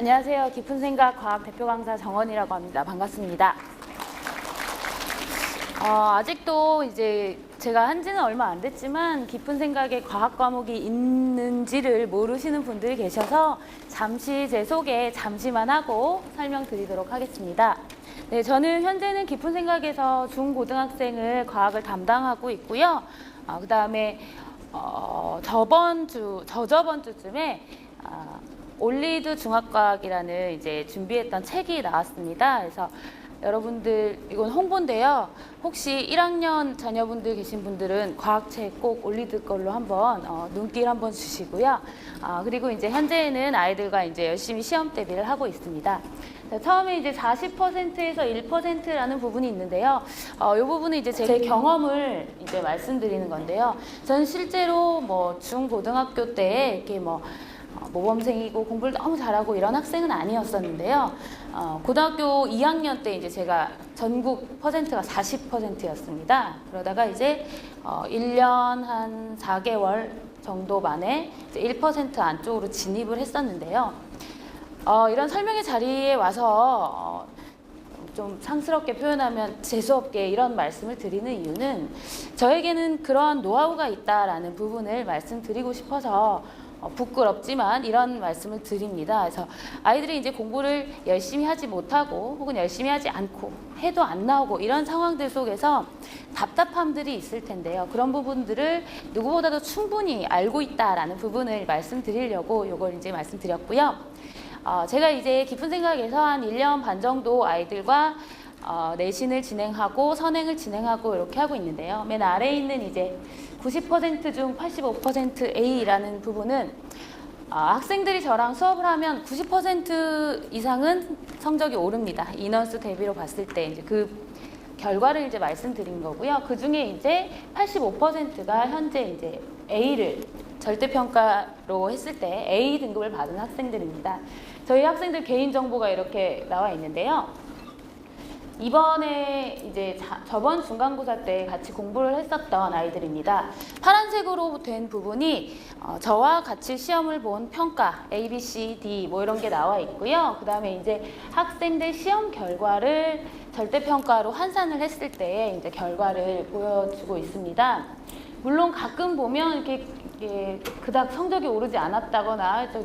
안녕하세요. 깊은 생각 과학 대표 강사 정원이라고 합니다. 반갑습니다. 어, 아직도 이제 제가 한 지는 얼마 안 됐지만 깊은 생각에 과학 과목이 있는지를 모르시는 분들이 계셔서 잠시 제 소개 잠시만 하고 설명드리도록 하겠습니다. 네, 저는 현재는 깊은 생각에서 중고등학생을 과학을 담당하고 있고요. 어, 그 다음에 어, 저번 주, 저저번 주쯤에 아, 올리드 중학과학이라는 이제 준비했던 책이 나왔습니다. 그래서 여러분들 이건 홍보인데요. 혹시 1학년 자녀분들 계신 분들은 과학책 꼭 올리드 걸로 한번 어, 눈길 한번 주시고요. 아, 그리고 이제 현재는 아이들과 이제 열심히 시험 대비를 하고 있습니다. 자, 처음에 이제 40%에서 1%라는 부분이 있는데요. 어, 이 부분은 이제 제 경험을 이제 말씀드리는 건데요. 저는 실제로 뭐 중고등학교 때 이렇게 뭐 어, 모범생이고 공부를 너무 잘하고 이런 학생은 아니었었는데요. 어, 고등학교 2학년 때 이제 제가 전국 퍼센트가 40%였습니다. 그러다가 이제 어, 1년 한 4개월 정도 만에 이제 1% 안쪽으로 진입을 했었는데요. 어, 이런 설명의 자리에 와서 어, 좀 상스럽게 표현하면 재수없게 이런 말씀을 드리는 이유는 저에게는 그런 노하우가 있다라는 부분을 말씀드리고 싶어서 어, 부끄럽지만 이런 말씀을 드립니다. 그래서 아이들이 이제 공부를 열심히 하지 못하고 혹은 열심히 하지 않고 해도 안 나오고 이런 상황들 속에서 답답함들이 있을 텐데요. 그런 부분들을 누구보다도 충분히 알고 있다라는 부분을 말씀드리려고 이걸 이제 말씀드렸고요. 어, 제가 이제 깊은 생각에서 한 1년 반 정도 아이들과 어, 내신을 진행하고 선행을 진행하고 이렇게 하고 있는데요. 맨 아래에 있는 이제 90%중 85% A라는 부분은 어, 학생들이 저랑 수업을 하면 90% 이상은 성적이 오릅니다. 인원수 대비로 봤을 때 이제 그 결과를 이제 말씀드린 거고요. 그 중에 이제 85%가 현재 이제 A를 절대평가로 했을 때 A 등급을 받은 학생들입니다. 저희 학생들 개인 정보가 이렇게 나와 있는데요. 이번에 이제 자- 저번 중간고사 때 같이 공부를 했었던 아이들입니다. 파란색으로 된 부분이 어, 저와 같이 시험을 본 평가 A, B, C, D 뭐 이런 게 나와 있고요. 그 다음에 이제 학생들 시험 결과를 절대평가로 환산을 했을 때 이제 결과를 보여주고 있습니다. 물론 가끔 보면 이렇게, 그닥 성적이 오르지 않았다거나 또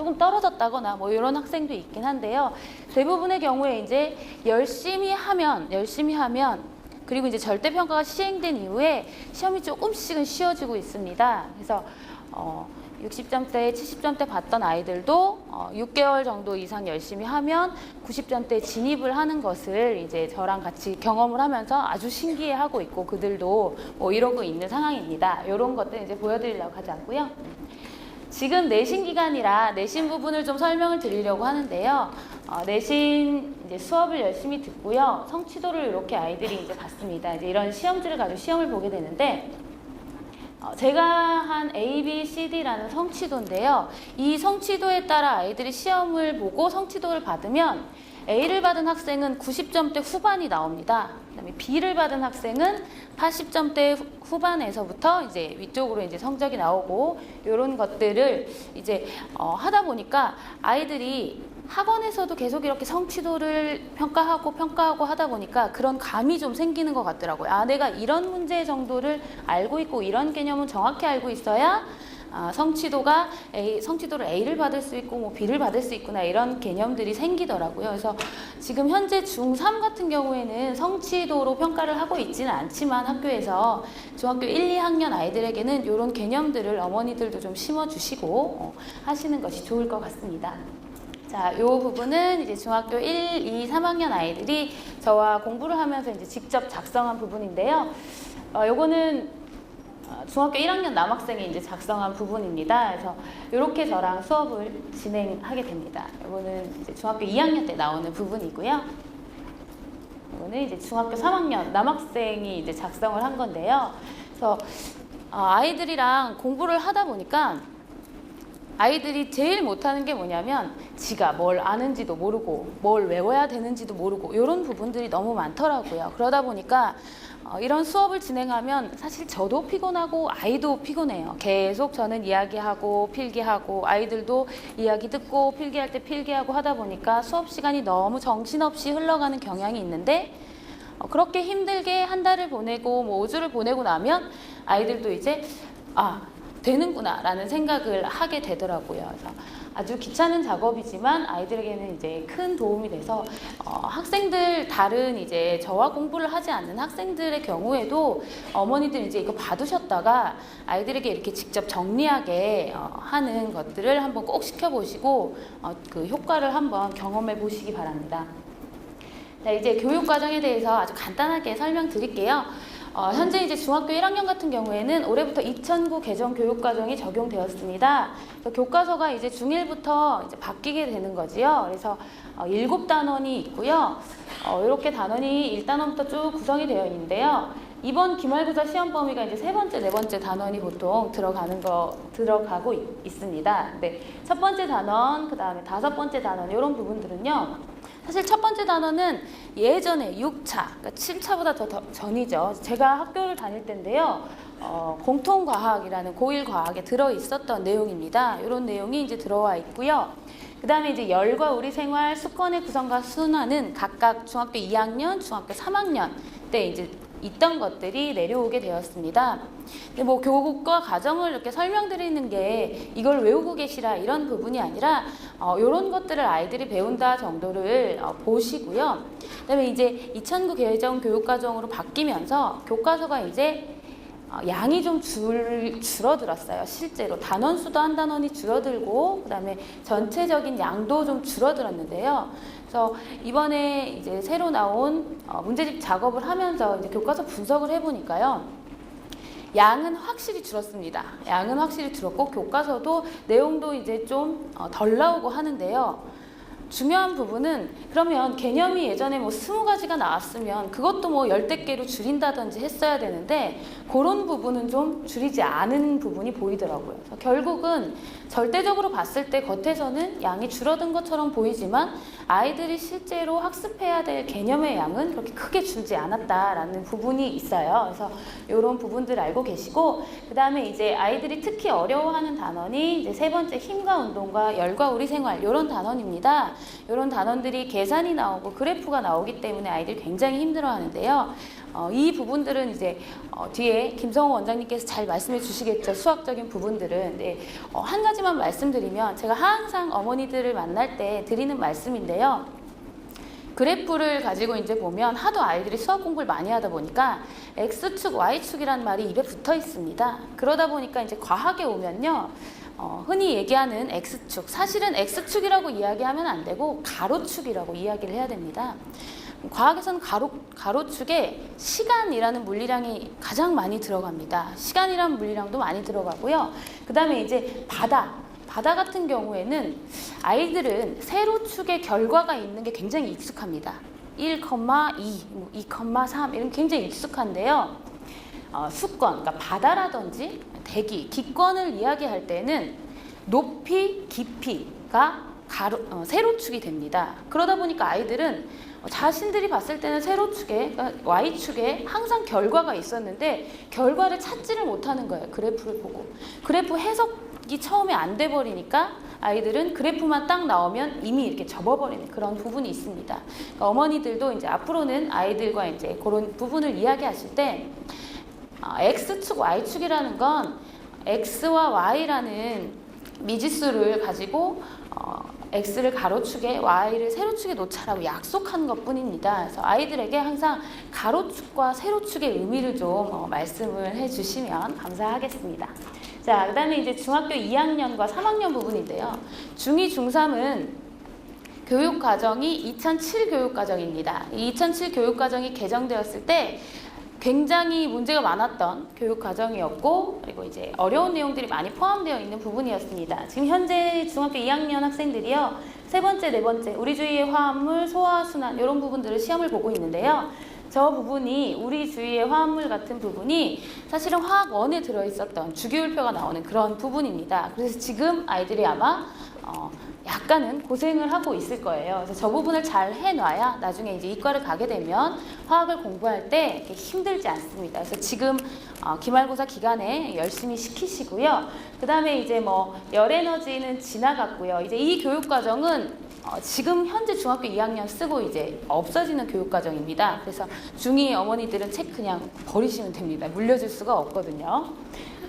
조금 떨어졌다거나 뭐 이런 학생도 있긴 한데요. 대부분의 경우에 이제 열심히 하면 열심히 하면 그리고 이제 절대 평가가 시행된 이후에 시험이 조금씩은 쉬워지고 있습니다. 그래서 어 60점대, 70점대 봤던 아이들도 어 6개월 정도 이상 열심히 하면 90점대 진입을 하는 것을 이제 저랑 같이 경험을 하면서 아주 신기해하고 있고 그들도 뭐 이러고 있는 상황입니다. 이런 것들 이제 보여드리려고 하지 않고요. 지금 내신 기간이라 내신 부분을 좀 설명을 드리려고 하는데요. 어, 내신 이제 수업을 열심히 듣고요. 성취도를 이렇게 아이들이 이제 봤습니다. 이제 이런 시험지를 가지고 시험을 보게 되는데 어, 제가 한 A, B, C, D라는 성취도인데요. 이 성취도에 따라 아이들이 시험을 보고 성취도를 받으면 A를 받은 학생은 90점대 후반이 나옵니다. 그다음에 B를 받은 학생은 80점대 후반에서부터 이제 위쪽으로 이제 성적이 나오고 이런 것들을 이제 어, 하다 보니까 아이들이 학원에서도 계속 이렇게 성취도를 평가하고 평가하고 하다 보니까 그런 감이 좀 생기는 것 같더라고요. 아, 내가 이런 문제 정도를 알고 있고 이런 개념은 정확히 알고 있어야 아, 성취도가 A, 성취도를 A를 받을 수 있고 뭐 B를 받을 수 있구나 이런 개념들이 생기더라고요. 그래서 지금 현재 중3 같은 경우에는 성취도로 평가를 하고 있지는 않지만 학교에서 중학교 1, 2학년 아이들에게는 이런 개념들을 어머니들도 좀 심어주시고 어, 하시는 것이 좋을 것 같습니다. 자, 이 부분은 이제 중학교 1, 2, 3학년 아이들이 저와 공부를 하면서 이제 직접 작성한 부분인데요. 어, 요거는 어, 중학교 1학년 남학생이 이제 작성한 부분입니다. 그래서 이렇게 저랑 수업을 진행하게 됩니다. 이거는 이제 중학교 2학년 때 나오는 부분이고요. 이거는 이제 중학교 3학년 남학생이 이제 작성을 한 건데요. 그래서 어, 아이들이랑 공부를 하다 보니까 아이들이 제일 못하는 게 뭐냐면 지가 뭘 아는지도 모르고 뭘 외워야 되는지도 모르고 이런 부분들이 너무 많더라고요. 그러다 보니까 어, 이런 수업을 진행하면 사실 저도 피곤하고 아이도 피곤해요. 계속 저는 이야기하고 필기하고 아이들도 이야기 듣고 필기할 때 필기하고 하다 보니까 수업 시간이 너무 정신없이 흘러가는 경향이 있는데 어, 그렇게 힘들게 한 달을 보내고 뭐 5주를 보내고 나면 아이들도 이제 아 되는구나 라는 생각을 하게 되더라고요. 그래서 아주 귀찮은 작업이지만 아이들에게는 이제 큰 도움이 돼서 어, 학생들 다른 이제 저와 공부를 하지 않는 학생들의 경우에도 어머니들 이제 이거 받으셨다가 아이들에게 이렇게 직접 정리하게 어, 하는 것들을 한번 꼭 시켜보시고 어, 그 효과를 한번 경험해 보시기 바랍니다. 자, 이제 교육 과정에 대해서 아주 간단하게 설명드릴게요. 어, 현재 이제 중학교 1학년 같은 경우에는 올해부터 2009 개정 교육 과정이 적용되었습니다. 교과서가 이제 중1부터 이제 바뀌게 되는 거지요. 그래서 어, 7단원이 있고요. 어, 이렇게 단원이 1단원부터 쭉 구성이 되어 있는데요. 이번 기말고사 시험 범위가 이제 세 번째, 네 번째 단원이 보통 들어가는 거 들어가고 있, 있습니다. 네, 첫 번째 단원, 그 다음에 다섯 번째 단원 이런 부분들은요. 사실 첫 번째 단원은 예전에 6차, 그러니까 7차보다 더, 더 전이죠. 제가 학교를 다닐 때인데요. 어, 공통과학이라는 고1 과학에 들어 있었던 내용입니다. 이런 내용이 이제 들어와 있고요. 그 다음에 이제 열과 우리 생활, 습관의 구성과 순환은 각각 중학교 2학년, 중학교 3학년 때 이제 있던 것들이 내려오게 되었습니다. 근데 뭐 교육과 과정을 이렇게 설명드리는 게 이걸 외우고 계시라 이런 부분이 아니라 어, 이런 것들을 아이들이 배운다 정도를 어, 보시고요. 그다음에 이제 2009 개정 교육과정으로 바뀌면서 교과서가 이제 어, 양이 좀 줄, 줄어들었어요. 실제로 단원 수도 한 단원이 줄어들고 그다음에 전체적인 양도 좀 줄어들었는데요. 그래서 이번에 이제 새로 나온 어, 문제집 작업을 하면서 이제 교과서 분석을 해보니까요. 양은 확실히 줄었습니다. 양은 확실히 줄었고 교과서도 내용도 이제 좀 덜 나오고 하는데요. 중요한 부분은 그러면 개념이 예전에 뭐 스무 가지가 나왔으면 그것도 뭐 열댓 개로 줄인다든지 했어야 되는데 그런 부분은 좀 줄이지 않은 부분이 보이더라고요. 결국은 절대적으로 봤을 때 겉에서는 양이 줄어든 것처럼 보이지만 아이들이 실제로 학습해야 될 개념의 양은 그렇게 크게 줄지 않았다라는 부분이 있어요. 그래서 이런 부분들 알고 계시고 그 다음에 이제 아이들이 특히 어려워하는 단원이 이제 세 번째 힘과 운동과 열과 우리 생활 이런 단원입니다. 이런 단원들이 계산이 나오고 그래프가 나오기 때문에 아이들 굉장히 힘들어하는데요. 어, 이 부분들은 이제 어, 뒤에 김성호 원장님께서 잘 말씀해 주시겠죠. 수학적인 부분들은. 네, 어, 한 가지만 말씀드리면 제가 항상 어머니들을 만날 때 드리는 말씀인데요. 그래프를 가지고 이제 보면 하도 아이들이 수학 공부를 많이 하다 보니까 X축, Y축이라는 말이 입에 붙어 있습니다. 그러다 보니까 이제 과학에 오면요. 어, 흔히 얘기하는 X축, 사실은 X축이라고 이야기하면 안 되고 가로축이라고 이야기를 해야 됩니다. 과학에서는 가로, 가로축에 시간이라는 물리량이 가장 많이 들어갑니다. 시간이라는 물리량도 많이 들어가고요. 그 다음에 이제 바다, 바다 같은 경우에는 아이들은 세로축의 결과가 있는 게 굉장히 익숙합니다. 1,2, 2,3 이런 굉장히 익숙한데요. 어, 수권, 그러니까 바다라든지 대기, 기권을 이야기할 때는 높이, 깊이가 가로, 어, 세로축이 됩니다. 그러다 보니까 아이들은 자신들이 봤을 때는 세로축에, 그러니까 Y축에 항상 결과가 있었는데 결과를 찾지를 못하는 거예요. 그래프를 보고. 그래프 해석이 처음에 안 돼 버리니까 아이들은 그래프만 딱 나오면 이미 이렇게 접어버리는 그런 부분이 있습니다. 그러니까 어머니들도 이제 앞으로는 아이들과 이제 그런 부분을 이야기하실 때 어, X축, Y축이라는 건 X와 Y라는 미지수를 가지고 어, X를 가로축에 Y를 세로축에 놓자라고 약속한 것 뿐입니다. 그래서 아이들에게 항상 가로축과 세로축의 의미를 좀 어, 말씀을 해주시면 감사하겠습니다. 자, 그 다음에 이제 중학교 2학년과 3학년 부분인데요. 중2, 중3은 교육 과정이 2007 교육 과정입니다. 이2007 교육 과정이 개정되었을 때 굉장히 문제가 많았던 교육 과정이었고 그리고 이제 어려운 내용들이 많이 포함되어 있는 부분이었습니다. 지금 현재 중학교 2학년 학생들이요. 세 번째, 네 번째 우리 주위의 화합물, 소화 순환 이런 부분들을 시험을 보고 있는데요. 저 부분이 우리 주위의 화합물 같은 부분이 사실은 화학 원에 들어 있었던 주기율표가 나오는 그런 부분입니다. 그래서 지금 아이들이 아마 어, 약간은 고생을 하고 있을 거예요. 그래서 저 부분을 잘 해놔야 나중에 이제 이과를 가게 되면 화학을 공부할 때 힘들지 않습니다. 그래서 지금 어, 기말고사 기간에 열심히 시키시고요. 그 다음에 이제 뭐 열에너지는 지나갔고요. 이제 이 교육 과정은 어, 지금 현재 중학교 2학년 쓰고 이제 없어지는 교육 과정입니다. 그래서 중2 어머니들은 책 그냥 버리시면 됩니다. 물려줄 수가 없거든요.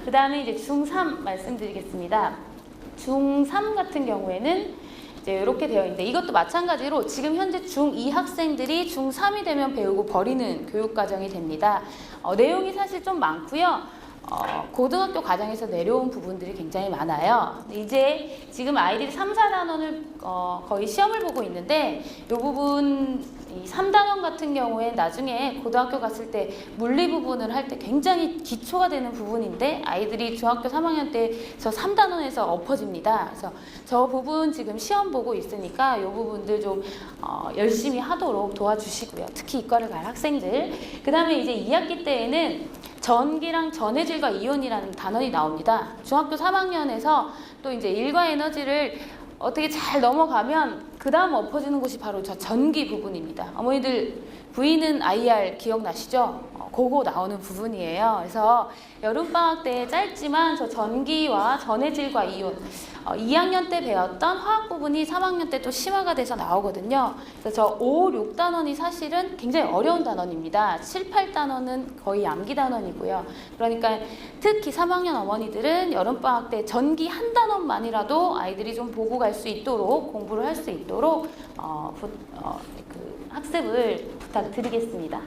그 다음에 이제 중3 말씀드리겠습니다. 중3 같은 경우에는 이제 이렇게 되어 있는데 이것도 마찬가지로 지금 현재 중2 학생들이 중3이 되면 배우고 버리는 교육 과정이 됩니다. 어, 내용이 사실 좀 많고요. 어, 고등학교 과정에서 내려온 부분들이 굉장히 많아요. 이제 지금 아이들이 3, 4단원을 어, 거의 시험을 보고 있는데 이 부분 이 3단원 같은 경우에 나중에 고등학교 갔을 때 물리 부분을 할 때 굉장히 기초가 되는 부분인데 아이들이 중학교 3학년 때 저 3단원에서 엎어집니다. 그래서 저 부분 지금 시험 보고 있으니까 이 부분들 좀 어, 열심히 하도록 도와주시고요. 특히 이과를 갈 학생들. 그 다음에 이제 2학기 때에는 전기랑 전해질과 이온이라는 단원이 나옵니다. 중학교 3학년에서 또 이제 일과 에너지를 어떻게 잘 넘어가면 그 다음 엎어지는 곳이 바로 저 전기 부분입니다. 어머니들 V는 IR 기억나시죠? 어, 그거 나오는 부분이에요. 그래서 여름방학 때 짧지만 저 전기와 전해질과 이온 어, 2학년 때 배웠던 화학 부분이 3학년 때 또 심화가 돼서 나오거든요. 그래서 저 5, 6단원이 사실은 굉장히 어려운 단원입니다. 7, 8단원은 거의 암기 단원이고요. 그러니까 특히 3학년 어머니들은 여름방학 때 전기 한 단원만이라도 아이들이 좀 보고 갈 수 있도록 공부를 할 수 있도록 어, 부, 어, 그 학습을 부탁드리겠습니다.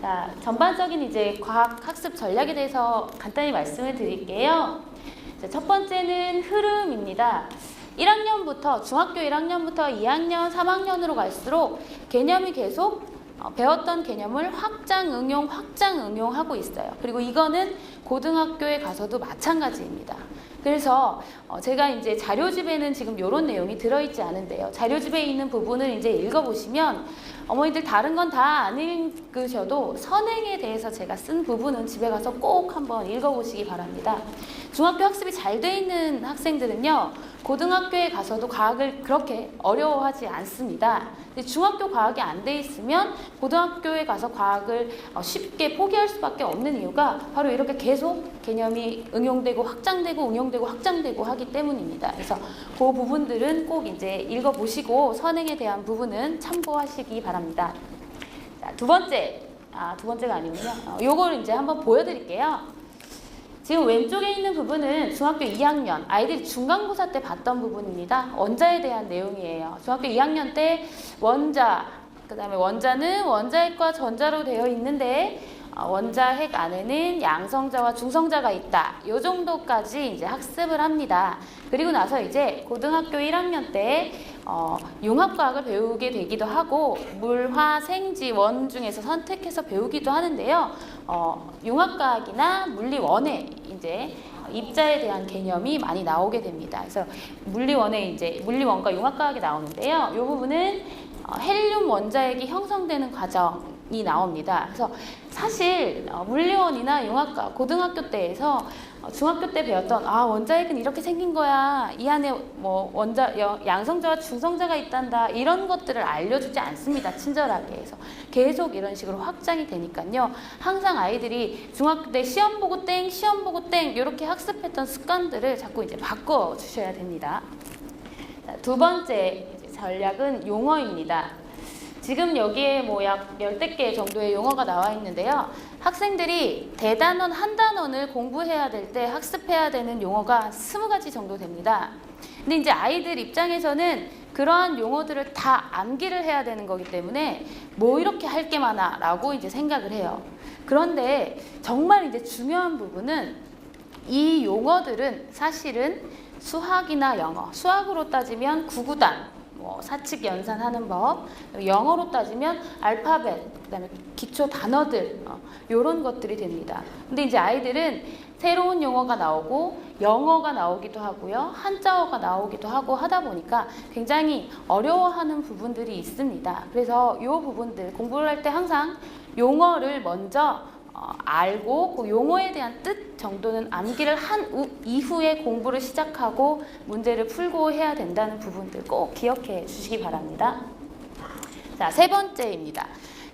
자, 전반적인 이제 과학 학습 전략에 대해서 간단히 말씀을 드릴게요. 자, 첫 번째는 흐름입니다. 1학년부터 중학교 1학년부터 2학년, 3학년으로 갈수록 개념이 계속 어, 배웠던 개념을 확장 응용, 확장 응용하고 있어요. 그리고 이거는 고등학교에 가서도 마찬가지입니다. 그래서 어, 제가 이제 자료집에는 지금 이런 내용이 들어있지 않은데요. 자료집에 있는 부분을 이제 읽어보시면 어머니들 다른 건 다 안 읽으셔도 선행에 대해서 제가 쓴 부분은 집에 가서 꼭 한번 읽어보시기 바랍니다. 중학교 학습이 잘 돼 있는 학생들은요, 고등학교에 가서도 과학을 그렇게 어려워하지 않습니다. 중학교 과학이 안 돼 있으면 고등학교에 가서 과학을 어, 쉽게 포기할 수밖에 없는 이유가 바로 이렇게 계속 개념이 응용되고 확장되고 응용되고 확장되고 하기 때문입니다. 그래서 그 부분들은 꼭 이제 읽어보시고 선행에 대한 부분은 참고하시기 바랍니다. 자, 두 번째, 아, 두 번째가 아니군요. 어, 요걸 이제 한번 보여드릴게요. 지금 왼쪽에 있는 부분은 중학교 2학년 아이들이 중간고사 때 봤던 부분입니다. 원자에 대한 내용이에요. 중학교 2학년 때 원자, 그 다음에 원자는 원자핵과 전자로 되어 있는데 어, 원자 핵 안에는 양성자와 중성자가 있다. 요 정도까지 이제 학습을 합니다. 그리고 나서 이제 고등학교 1학년 때 어, 융합과학을 배우게 되기도 하고 물, 화, 생지, 원 중에서 선택해서 배우기도 하는데요. 어, 융합과학이나 물리원에 이제 입자에 대한 개념이 많이 나오게 됩니다. 그래서 물리원에 이제 물리원과 융합과학이 나오는데요. 이 부분은 어, 헬륨 원자핵이 형성되는 과정 이 나옵니다. 그래서 사실 어, 물리원이나 융합과 고등학교 때에서 어, 중학교 때 배웠던 아 원자핵은 이렇게 생긴 거야. 이 안에 뭐 원자 여- 양성자와 중성자가 있단다. 이런 것들을 알려주지 않습니다 친절하게. 해서 계속 이런 식으로 확장이 되니까요. 항상 아이들이 중학교 때 시험 보고 땡 시험 보고 땡 이렇게 학습했던 습관들을 자꾸 이제 바꿔 주셔야 됩니다. 자, 두 번째 전략은 용어입니다. 지금 여기에 뭐 약 열댓 개 정도의 용어가 나와 있는데요. 학생들이 대단원 한 단원을 공부해야 될 때 학습해야 되는 용어가 스무 가지 정도 됩니다. 근데 이제 아이들 입장에서는 그러한 용어들을 다 암기를 해야 되는 거기 때문에 뭐 이렇게 할 게 많아 라고 이제 생각을 해요. 그런데 정말 이제 중요한 부분은 이 용어들은 사실은 수학이나 영어, 수학으로 따지면 구구단, 뭐 사칙 연산하는 법, 영어로 따지면 알파벳, 그다음에 기초 단어들 어, 이런 것들이 됩니다. 근데 이제 아이들은 새로운 용어가 나오고 영어가 나오기도 하고요, 한자어가 나오기도 하고 하다 보니까 굉장히 어려워하는 부분들이 있습니다. 그래서 이 부분들 공부를 할 때 항상 용어를 먼저 어, 어, 알고 그 용어에 대한 뜻 정도는 암기를 한 우- 이후에 공부를 시작하고 문제를 풀고 해야 된다는 부분들 꼭 기억해 주시기 바랍니다. 자, 세 번째입니다.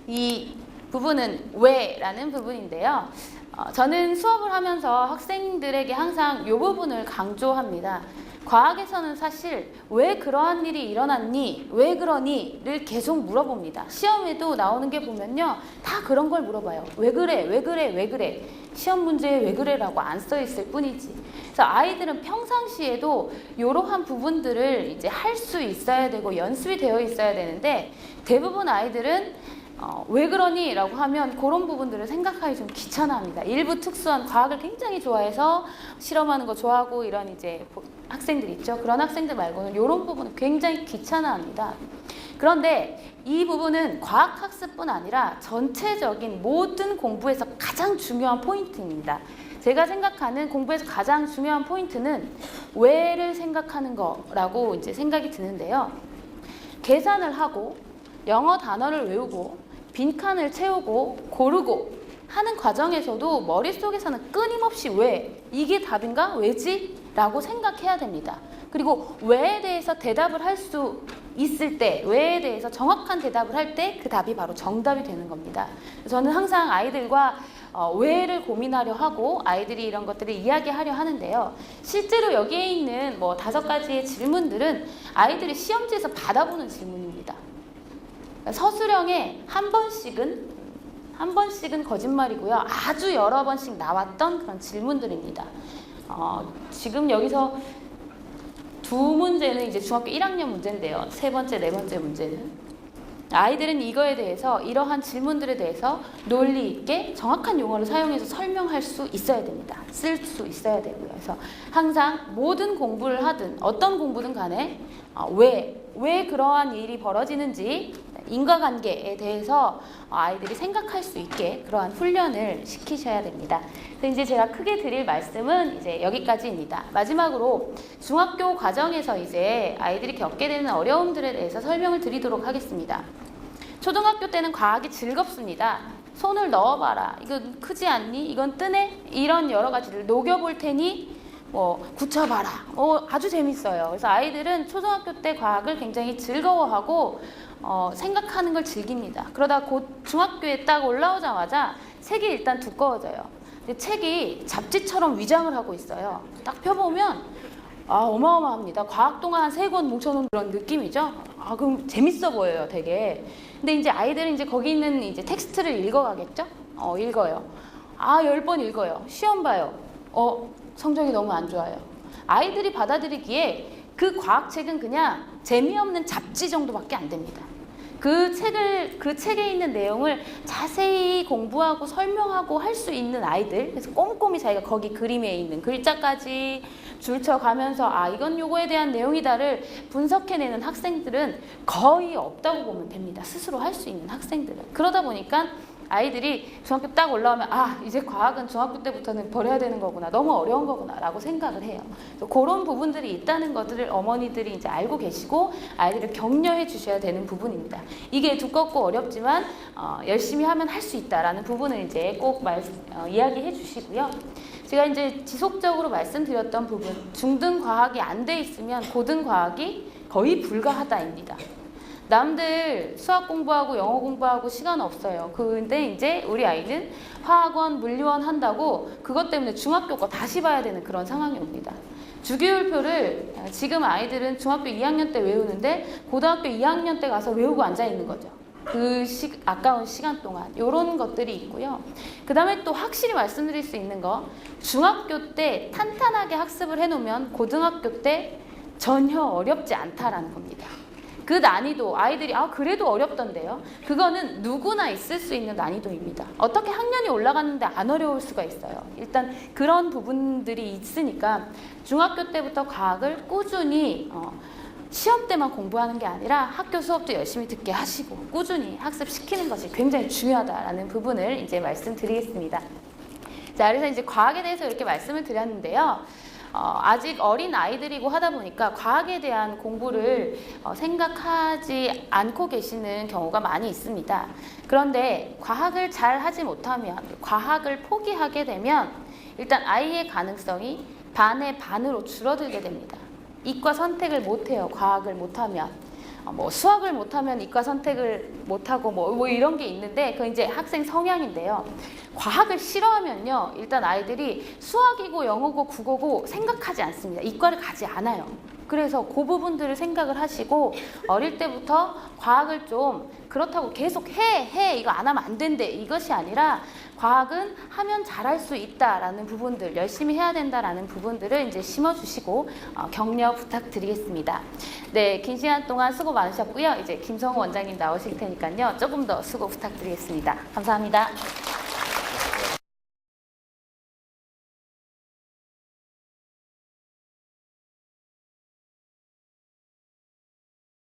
이 부분은 왜 라는 부분인데요. 어, 저는 수업을 하면서 학생들에게 항상 이 부분을 강조합니다. 과학에서는 사실 왜 그러한 일이 일어났니? 왜 그러니?를 계속 물어봅니다. 시험에도 나오는 게 보면요. 다 그런 걸 물어봐요. 왜 그래? 왜 그래? 왜 그래? 시험 문제에 왜 그래라고 안 써 있을 뿐이지. 그래서 아이들은 평상시에도 이러한 부분들을 이제 할 수 있어야 되고 연습이 되어 있어야 되는데 대부분 아이들은 어, 왜 그러니? 라고 하면 그런 부분들을 생각하기 좀 귀찮아합니다. 일부 특수한 과학을 굉장히 좋아해서 실험하는 거 좋아하고 이런 이제 보- 학생들 있죠. 그런 학생들 말고는 이런 부분은 굉장히 귀찮아합니다. 그런데 이 부분은 과학 학습뿐 아니라 전체적인 모든 공부에서 가장 중요한 포인트입니다. 제가 생각하는 공부에서 가장 중요한 포인트는 왜를 생각하는 거라고 이제 생각이 드는데요. 계산을 하고 영어 단어를 외우고 빈칸을 채우고 고르고 하는 과정에서도 머릿속에서는 끊임없이 왜 이게 답인가 왜지 라고 생각해야 됩니다. 그리고 왜에 대해서 대답을 할 수 있을 때 왜에 대해서 정확한 대답을 할 때 그 답이 바로 정답이 되는 겁니다. 저는 항상 아이들과 어, 왜를 고민하려 하고 아이들이 이런 것들을 이야기하려 하는데요. 실제로 여기에 있는 뭐 다섯 가지의 질문들은 아이들이 시험지에서 받아보는 질문입니다. 서술형에 한 번씩은 한 번씩은 거짓말이고요. 아주 여러 번씩 나왔던 그런 질문들입니다. 어, 지금 여기서 두 문제는 이제 중학교 1학년 문제인데요. 세 번째, 네 번째 문제는 아이들은 이거에 대해서 이러한 질문들에 대해서 논리 있게 정확한 용어를 사용해서 설명할 수 있어야 됩니다. 쓸 수 있어야 되고요. 그래서 항상 모든 공부를 하든 어떤 공부든 간에 어, 왜, 왜 그러한 일이 벌어지는지 인과관계에 대해서 아이들이 생각할 수 있게 그러한 훈련을 시키셔야 됩니다. 그래서 이제 제가 크게 드릴 말씀은 이제 여기까지입니다. 마지막으로 중학교 과정에서 이제 아이들이 겪게 되는 어려움들에 대해서 설명을 드리도록 하겠습니다. 초등학교 때는 과학이 즐겁습니다. 손을 넣어봐라. 이건 크지 않니? 이건 뜨네? 이런 여러 가지를 녹여볼 테니 뭐 굳혀봐라. 어, 아주 재밌어요. 그래서 아이들은 초등학교 때 과학을 굉장히 즐거워하고 어, 생각하는 걸 즐깁니다. 그러다 곧 중학교에 딱 올라오자마자 책이 일단 두꺼워져요. 근데 책이 잡지처럼 위장을 하고 있어요. 딱 펴보면 아 어마어마합니다. 과학 동화 한세 권 뭉쳐놓은 그런 느낌이죠. 아 그럼 재밌어 보여요, 되게. 근데 이제 아이들은 이제 거기 있는 이제 텍스트를 읽어가겠죠? 어 읽어요. 아 열 번 읽어요. 시험 봐요. 어 성적이 너무 안 좋아요. 아이들이 받아들이기에 그 과학책은 그냥 재미없는 잡지 정도밖에 안 됩니다. 그 책을 그 책에 있는 내용을 자세히 공부하고 설명하고 할 수 있는 아이들 그래서 꼼꼼히 자기가 거기 그림에 있는 글자까지 줄쳐 가면서 아 이건 요거에 대한 내용이다를 분석해내는 학생들은 거의 없다고 보면 됩니다 스스로 할 수 있는 학생들은 그러다 보니까 아이들이 중학교 딱 올라오면 아 이제 과학은 중학교 때부터는 버려야 되는 거구나 너무 어려운 거구나라고 생각을 해요. 그런 부분들이 있다는 것들을 어머니들이 이제 알고 계시고 아이들을 격려해 주셔야 되는 부분입니다. 이게 두껍고 어렵지만 어, 열심히 하면 할 수 있다라는 부분을 이제 꼭 말, 어, 이야기해 주시고요. 제가 이제 지속적으로 말씀드렸던 부분 중등 과학이 안 돼 있으면 고등 과학이 거의 불가하다입니다. 남들 수학 공부하고 영어 공부하고 시간 없어요. 근데 이제 우리 아이는 화학원, 물리원 한다고 그것 때문에 중학교 거 다시 봐야 되는 그런 상황이 옵니다. 주기율표를 지금 아이들은 중학교 2학년 때 외우는데 고등학교 2학년 때 가서 외우고 앉아 있는 거죠. 그 시, 아까운 시간 동안 이런 것들이 있고요. 그 다음에 또 확실히 말씀드릴 수 있는 거 중학교 때 탄탄하게 학습을 해놓으면 고등학교 때 전혀 어렵지 않다라는 겁니다. 그 난이도 아이들이 아 그래도 어렵던데요. 그거는 누구나 있을 수 있는 난이도입니다. 어떻게 학년이 올라갔는데 안 어려울 수가 있어요. 일단 그런 부분들이 있으니까 중학교 때부터 과학을 꾸준히 어, 시험 때만 공부하는 게 아니라 학교 수업도 열심히 듣게 하시고 꾸준히 학습시키는 것이 굉장히 중요하다라는 부분을 이제 말씀드리겠습니다. 자, 그래서 이제 과학에 대해서 이렇게 말씀을 드렸는데요. 어, 아직 어린 아이들이고 하다 보니까 과학에 대한 공부를 어, 생각하지 않고 계시는 경우가 많이 있습니다. 그런데 과학을 잘 하지 못하면, 과학을 포기하게 되면 일단 아이의 가능성이 반의 반으로 줄어들게 됩니다. 이과 선택을 못해요. 과학을 못하면. 어, 뭐 수학을 못하면 이과 선택을 못하고 뭐, 뭐 이런 게 있는데 그 이제 학생 성향인데요. 과학을 싫어하면요. 일단 아이들이 수학이고 영어고 국어고 생각하지 않습니다. 이과를 가지 않아요. 그래서 그 부분들을 생각을 하시고 어릴 때부터 과학을 좀 그렇다고 계속 해, 해, 이거 안 하면 안 된대. 이것이 아니라 과학은 하면 잘할 수 있다라는 부분들, 열심히 해야 된다라는 부분들을 이제 심어주시고 어, 격려 부탁드리겠습니다. 네, 긴 시간 동안 수고 많으셨고요. 이제 김성우 원장님 나오실 테니까요. 조금 더 수고 부탁드리겠습니다. 감사합니다.